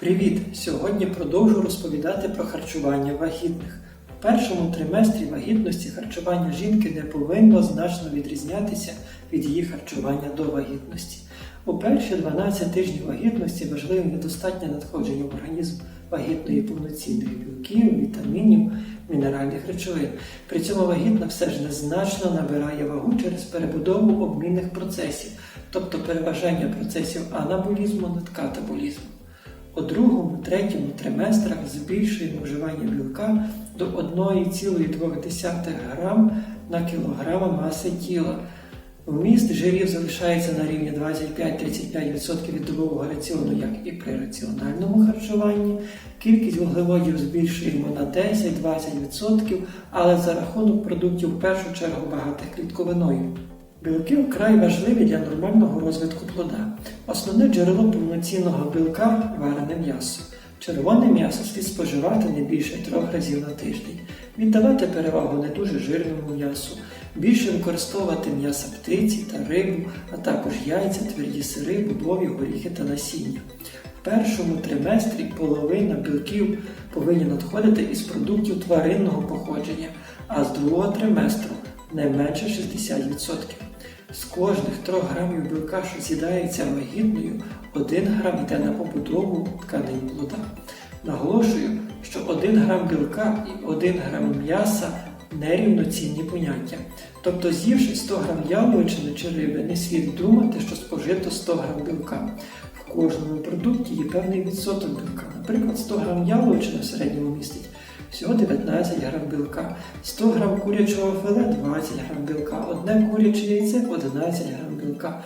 Привіт! Сьогодні продовжу розповідати про харчування вагітних. В першому триместрі вагітності харчування жінки не повинно значно відрізнятися від її харчування до вагітності. У перші 12 тижнів вагітності важливим є достатнє надходження в організм вагітної повноцінних білків, вітамінів, мінеральних речовин. При цьому вагітна все ж незначно набирає вагу через перебудову обмінних процесів, тобто переважання процесів анаболізму над катаболізмом. У другому, третьому триместрах збільшуємо вживання білка до 1,2 грам на кілограм маси тіла. Вміст жирів залишається на рівні 25-35% від добового раціону, як і при раціональному харчуванні. Кількість вуглеводів збільшуємо на 10-20%, але за рахунок продуктів в першу чергу багатих клітковиною. Білки вкрай важливі для нормального розвитку плода. Основне джерело повноцінного білка варене м'ясо. Червоне м'ясо слід споживати не більше трьох разів на тиждень. Віддавати перевагу не дуже жирному м'ясу, більше використовувати м'ясо птиці та рибу, а також яйця, тверді сири, бобові, горіхи та насіння. В першому триместрі половина білків повинні надходити із продуктів тваринного походження, а з другого триместру не менше 60%. З кожних 3 грамів білка, що з'їдається вагітною, 1 грам йде на побудову тканин плода. Наголошую, що 1 грам білка і 1 грам м'яса нерівноцінні поняття. Тобто, з'ївши 100 грам яловичини чи риби, не слід думати, що спожито 100 грам білка. В кожному продукті є певний відсоток білка. Наприклад, 100 грам яловичини в середньому містить всього 19 грам білка, 100 грам курячого филе 20 грам білка, одне куряче яйце 11 грам білка,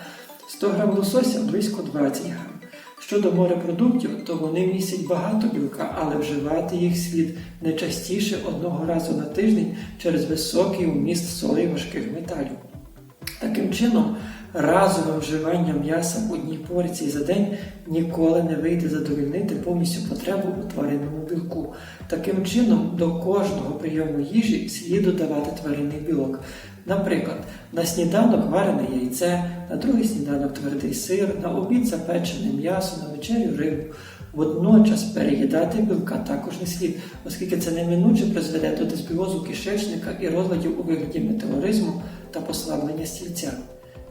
100 грам лосося близько 20 грам. Щодо морепродуктів, то вони містять багато білка, але вживати їх слід не частіше одного разу на тиждень через високий вміст солі важких металів. Таким чином, разове вживання м'яса в одній порції за день ніколи не вийде задовольнити повністю потребу у тваринному білку. Таким чином, до кожного прийому їжі слід додавати тваринний білок. Наприклад, на сніданок варене яйце, на другий сніданок твердий сир, на обід запечене м'ясо, на вечерю рибу. Водночас переїдати білка також не слід, оскільки це неминуче призведе до дисбіозу кишечника і розладів у вигляді метеоризму та послаблення стільця.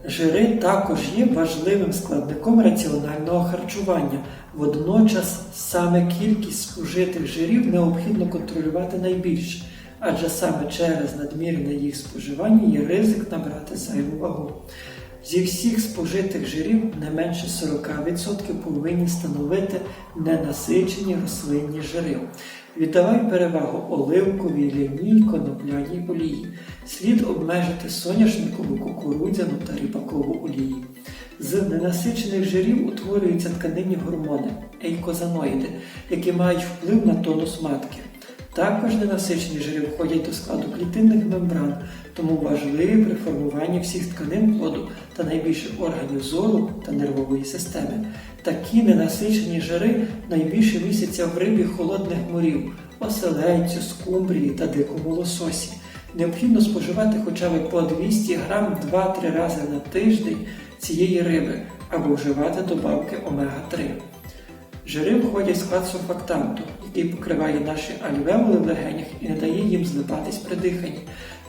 Жири також є важливим складником раціонального харчування. Водночас саме кількість спожитих жирів необхідно контролювати найбільше, адже саме через надмірне їх споживання є ризик набрати зайву вагу. Зі всіх спожитих жирів не менше 40% повинні становити ненасичені рослинні жири. Віддавай перевагу оливковій, ляній, конопляній олії. Слід обмежити соняшникову, кукурудзяну та ріпакову олії. З ненасичених жирів утворюються тканинні гормони, ейкозаноїди, які мають вплив на тонус матки. Також ненасичені жири входять до складу клітинних мембран, тому важливі при формуванні всіх тканин плоду та найбільше органів зору та нервової системи. Такі ненасичені жири найбільше містяться в рибі холодних морів, оселедцю, скумбрії та дикому лососі. Необхідно споживати хоча б по 200 грам 2-3 рази на тиждень цієї риби або вживати добавки омега-3. Жири входять в склад сурфактанту, який покриває наші альвеоли в легенях і не дає їм злипатись при диханні.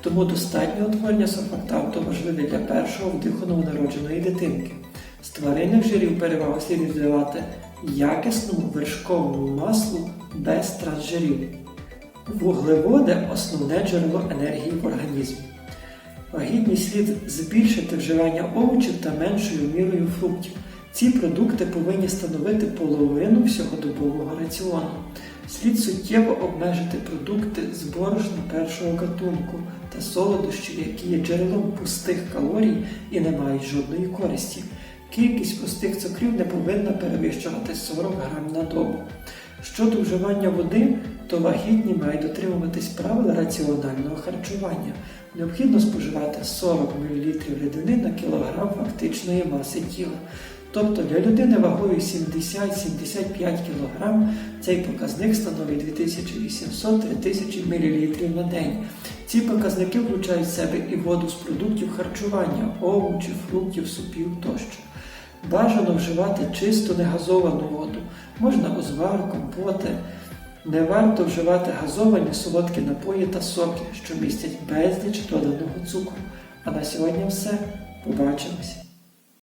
Тому достатнє утворення сурфактанту важливе для першого вдиху новонародженої дитинки. З тваринних жирів перевагу слід віддавати якісному вершковому маслу без трансжирів. Вуглеводи основне джерело енергії в організмі. Вагітність слід збільшити вживання овочів та меншою мірою фруктів. Ці продукти повинні становити половину всього добового раціону. Слід суттєво обмежити продукти з борошна першого гатунку та солодощів, які є джерелом пустих калорій і не мають жодної користі. Кількість пустих цукрів не повинна перевищувати 40 грам на добу. Щодо вживання води, то вагітні мають дотримуватись правил раціонального харчування. Необхідно споживати 40 мл рідини на кілограм фактичної маси тіла. Тобто для людини вагою 70-75 кг цей показник становить 2800-3000 мл на день. Ці показники включають в себе і воду з продуктів харчування, овочів, фруктів, супів тощо. Бажано вживати чисту негазовану воду. Можна узвар, компоти. Не варто вживати газовані солодкі напої та соки, що містять безліч доданого цукру. А на сьогодні все. Побачимось!